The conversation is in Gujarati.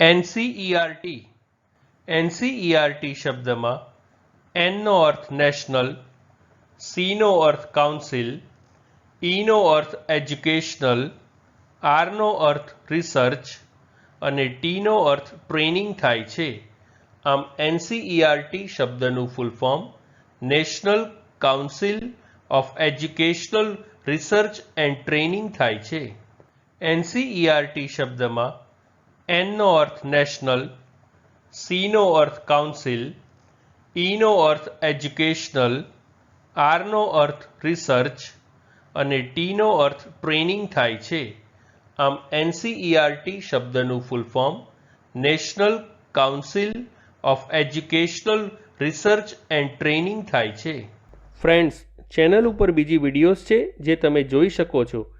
એનસીઈઆરટી એનસીઈઆરટી શબ્દમાં એનનો અર્થ નેશનલ સીનો અર્થ કાઉન્સિલ ઈનો અર્થ એજ્યુકેશનલ આરનો અર્થ રિસર્ચ અને ટીનો અર્થ ટ્રેનિંગ થાય છે. આમ એનસીઈઆરટી શબ્દનું full form national council of educational research and training થાય છે. એનસીઈઆરટી શબ્દમાં એનનો અર્થ નેશનલ સીનો અર્થ કાઉન્સિલ ઈનો અર્થ એજ્યુકેશનલ આરનો અર્થ રિસર્ચ અને ટીનો અર્થ ટ્રેનિંગ થાય છે. આમ એનસીઈઆરટી શબ્દનું full form national council of educational research and training થાય છે. ફ્રેન્ડ્સ ચેનલ ઉપર બીજી વિડીયોઝ છે જે તમે જોઈ શકો છો.